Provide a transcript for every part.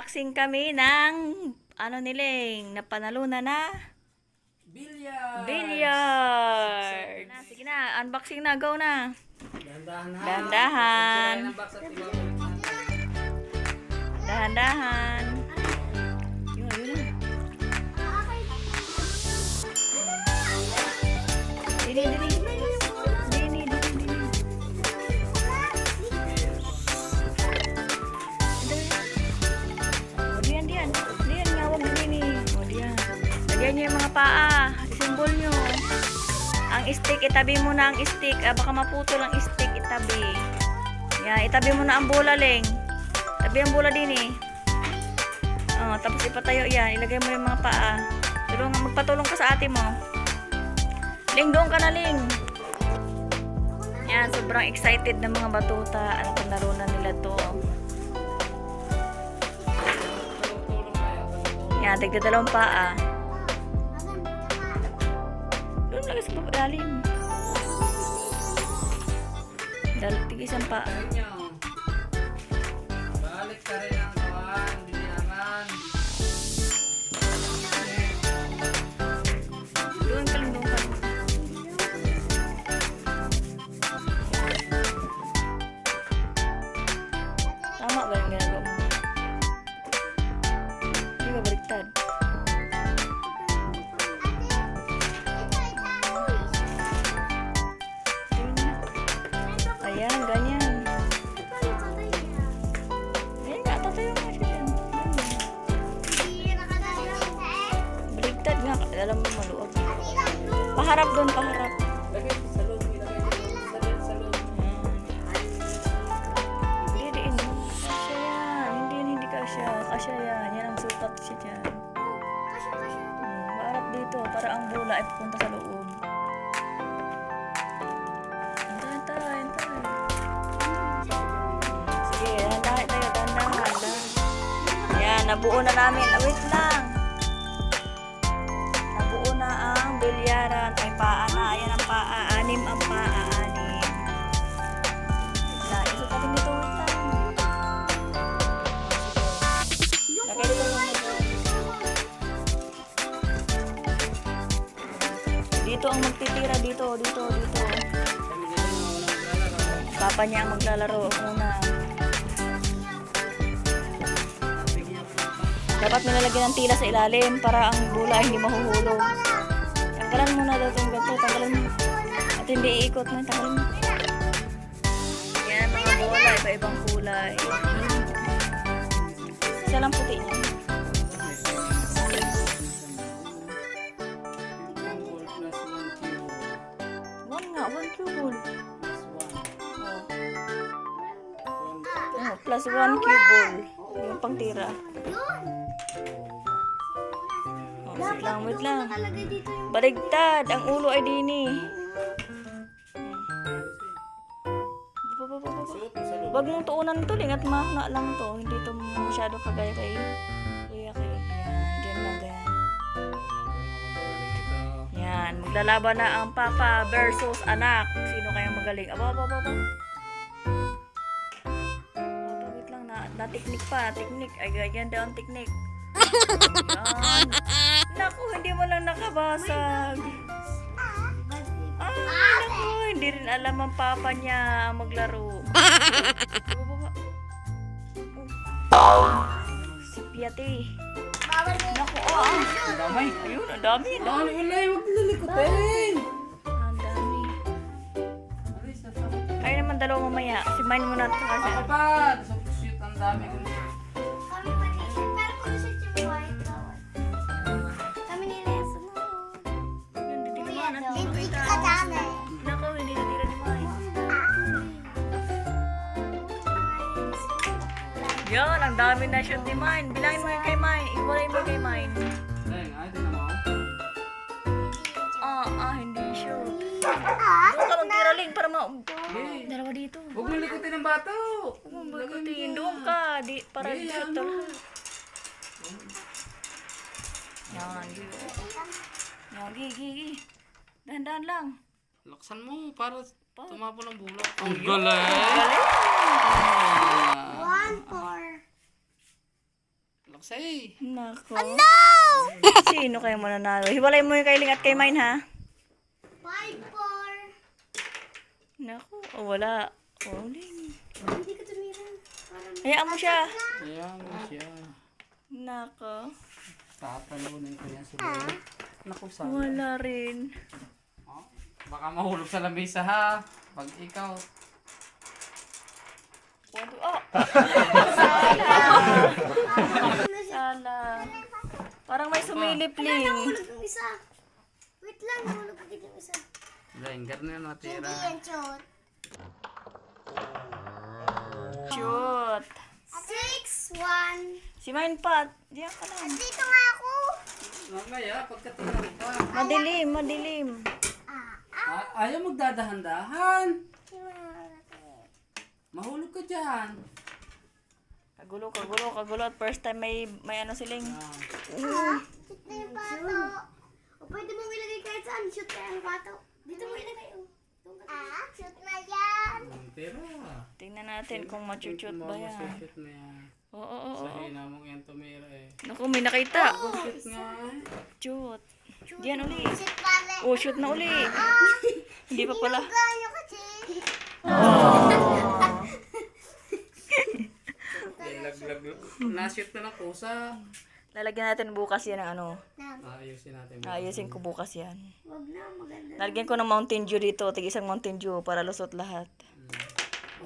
Unboxing kami ng ano niling napanalunan na Billiard! billiard. Na, sige na, unboxing na, go na. Dahan-dahan ha. Dahan-dahan. Sirain itabi mo na ang stick. Ah, baka maputol ang stick, itabi. Yan, itabi mo na ang bola, Leng. Tabi ang bola din eh. Oh, tapos ipatayo yan. Ilagay mo yung mga paa. Tulungan, magpatulong ka sa ate mo. Ling, doon ka na, Ling. Yan, sobrang excited ng mga batuta. Ano panarunan nila to. Yan, tigda dalawang paa. Doon lagi sa lalim. Dal tig isang. Alam mo maluwag. Paharap doon, paharap. Hindi, hindi. Kasya yan. Hindi, yan, hindi kasya. Kasya yan. Yan ang sukat siya dyan. Hmm, paharap dito, para ang bola ay pupunta sa loob. Sige, handahan tayo, dandahan. Yan, nabuo na namin. Wait lang. Ang bilyaran. May paa na. Ayan ang paa. Anim ang paa. Anim. Isa pa din dito. Lagay dito ang magtitira. Dito, dito, dito. Papa niya ang maglalaro muna. Dapat nilalagyan ng tila sa ilalim para ang bula ay hindi mahuhulog. At hindi iikot mo. Tanggalan mo. Yan, mga bola. Iba-ibang kulay. Isa lang puti niya. One cube. Nga. One cue ball. Oh. Plus one cue ball. Yung pangtira. Oh, wait lang, wait lang. Baligtad. Ang ulo ay dini. Wag mong tuunan to, lingat mahna lang to. Hindi to masyado kagaya kay Kuya kay. Yan, dyan lang ganyan. Yan, maglalaban na ang papa versus anak. Sino kayang magaling? Aba, aba, aba, aba. Aba, wait lang, na, na teknik pa, teknik. Ay, ganyan daw ang teknik. Yan. Naku, hindi mo lang nakabasag. Hindi rin alam ang papa niya maglaro. Baba, baba. Si Piati. Naku, ah. Ang damay. Ayun, ang dami, ang dami. Dami ulay, wag lilikutin. Ang dami. Ay naman dalawa mamaya. Si mine muna ito kasi. Ako pa. So cute ang dami ko. Yun, Yan, ang dami na shoot ni mine. Bilangin mo yung kay mine. Iwalay mo kay mine. Dahil, ay, din naman. Ah, ah, hindi shoot. Doon ka magtira ling para ma... Dalawa dito. Huwag mo likutin ang bato. Huwag mong boycottin. Doon ka. Di, para Hey, shoot ano? talaga. Yan, di. Yan, gi, gi, gi. Dahan-dahan lang. Laksan mo para Pa- tumapo ng bulak. Ang Ang galing. Galing. Ah. One for Say. Nako. Sino kayo mananalo? Hiwalay mo yung kay Ling at kay Mine, ha? Five, four. Naku, oh, wala. Oh, Ling. Hindi ka tumira. Hayaan mo siya. Ayan mo siya. Nako. Tatalunin ko yan si Leng. Naku, sana. Wala rin. Oh, baka mahulog sa lamesa ha. Pag ikaw. Oh! Sala. Parang may sumilip, Ling. nahulog yung isa. Wait lang, nahulog agad yung isa. Ganun na natira. Hindi yan, Chot. Shoot. Six, one. Si Mine pa. Diyan ka lang. Dito nga ako. Mamaya, pagkatingin mo pa. Madilim, madilim. Ah, Ah, ayaw magdadahan-dahan. Mahulog ka dyan. Kagulo, kagulo, kagulo. At first time may, may ano siling. Ah, shoot na yung pato. O pwede mo ilagay kahit saan. Shoot na yung pato. Dito mo ilagay, oh. Ah, shoot na yan. tira. Tingnan natin kung machuchut ba yan. Masushoot mo yan. Oo, oo, oo. Sa hina mong yan tumira eh. Naku, may nakita. Shoot nga eh. Shoot. Diyan uli. Shoot pala. Oh, shoot na uli. Hindi pa pala. Ganyo kasi. Laglag. Na-shoot na ng pusa. Lalagyan natin bukas yan ng ano. Ayusin natin. Ayusin ko bukas yan. Wag na, maganda. Lalagyan ko ng Mountain Dew dito. Tig isang Mountain Dew para lusot lahat.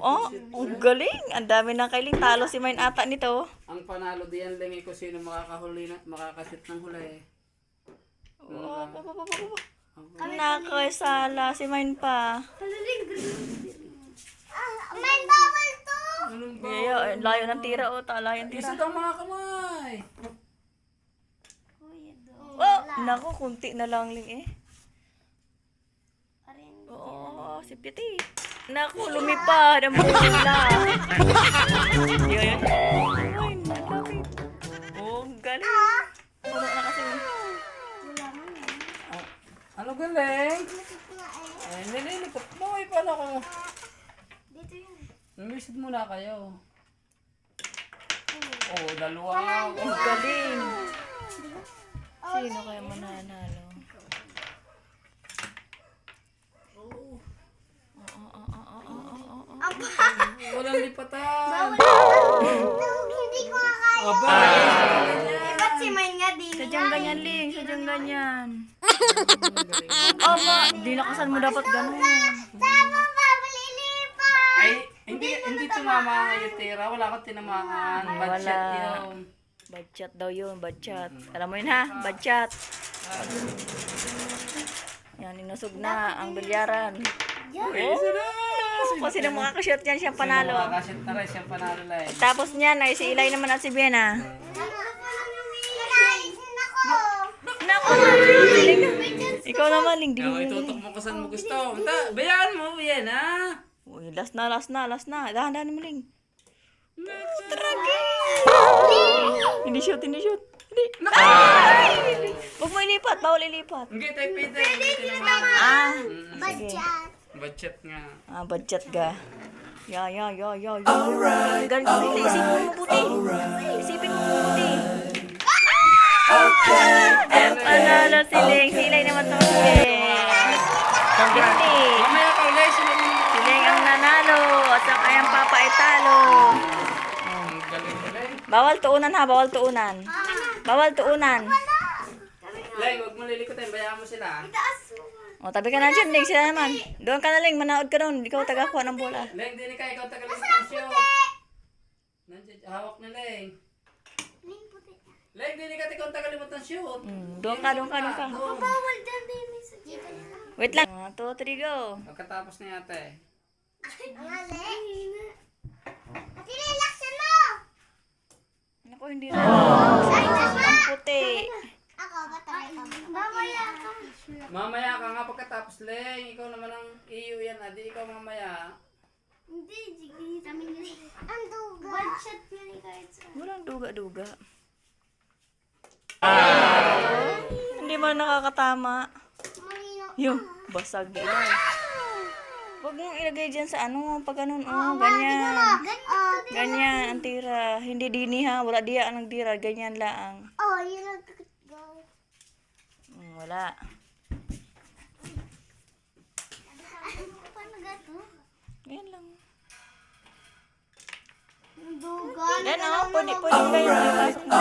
Oh, ang galing. Ang dami ng kailing. Talo si Mine ata nito. Ang panalo diyan lang eh kung sino makakahuli na, makakashoot ng huli. Oh, pa, pa, pa, pa, pa. Nako, sala. Si Mine pa. Ah, may Anong ba? Yeah, yeah, layo ng tira. Oh, tala yung Isa tira. daw mga kamay. Oh, nako, kunti na lang ling eh. Oo, si Piti. Naku, lumipad ang bola. Yun, yun. Ay, nalapit. Oh, galing. Puno na kasi. Ano galing? Nga eh. Ay, nililikot mo. Ay, paano ko? Namisid muna kayo. Oh, dalawa. Ang galing. Sino kaya mananalo? Walang lipatan. Hindi ko kaya. Aba! Eh, ba't si Mine nga din? Sadyang ganyan, Ling. Sadyang ganyan. Aba, dinakasan mo dapat ganun. Hindi hindi tumama yung tira. Wala akong tinamaan. Bad Wala. shot yun. Bad chat daw yun, bad chat. Alam mo yun ha, bad chat. Yan, inusog na ang bilyaran. Ay, sila! Kung sino makakashot yan, siyang panalo. Makakashot na rin siyang panalo lang. Tapos niyan ay si Ilay naman at si Biena. Tama pa lang yung Nakain ako. Naku, Ling. Ikaw naman, Ling. Ikaw, itutok mo kung saan mo gusto. Bayaan mo, yan ha? Uy, last na, last na, last na. Dahan-dahan mo, Ling. Hindi shoot, hindi shoot. Hindi. Ay! Huwag mo ilipat, bawal ilipat. Hindi, tayo pwede. Ah. Bad shot nga. ah, chat ka. Ya, ya, ya, ya, ya. Alright. Galing, galing. Isipin mo mabuti. Isipin mo mabuti. Si Ling. Si Ilay naman sa huli. Ay talo. Galing. Bawal tuunan ha, bawal tuunan. Bawal tuunan. Leng, huwag mo lilikotin. Bayaan mo sila. O, tabi ka na dyan, Ling. Sila naman. Doon ka na, Ling. Manood ka doon. Ikaw tagakuha ng bola. Leng, din ka. Ikaw tagaling ng shoot. Nandiyan, hawak na puti. Leng, din ka. Ikaw tagaling ng shoot. Hmm, Doon ka, doon ka, doon ka. Doon. Bawal dyan lang. Wait lang. 1, 2, 3, go. Pagkatapos na yata eh. Ang alin. At ililaksan mo. Naku, hindi na. Ang puti. Ako, ka. Mamaya ka. Mamaya ka nga pagkatapos Leng. Ikaw naman ang iyo yan. Adi ikaw mamaya. Hindi, jigini kami nila. Ang duga. Bad shot nga ni kahit sa. Walang duga-duga. Hindi mo nakakatama. Yung basag nila. Huwag mong ilagay dyan sa ano, pag ganun, oh, Ah, ganyan. Ganyan. Ganyan, ang tira. Hindi dini ha, wala diya ang tira, ganyan lang. Oh, yun ang go. Hmm, wala. Gato? Ganyan lang. Dugan. Yan oh, pwede, pwede kayo ipasok na.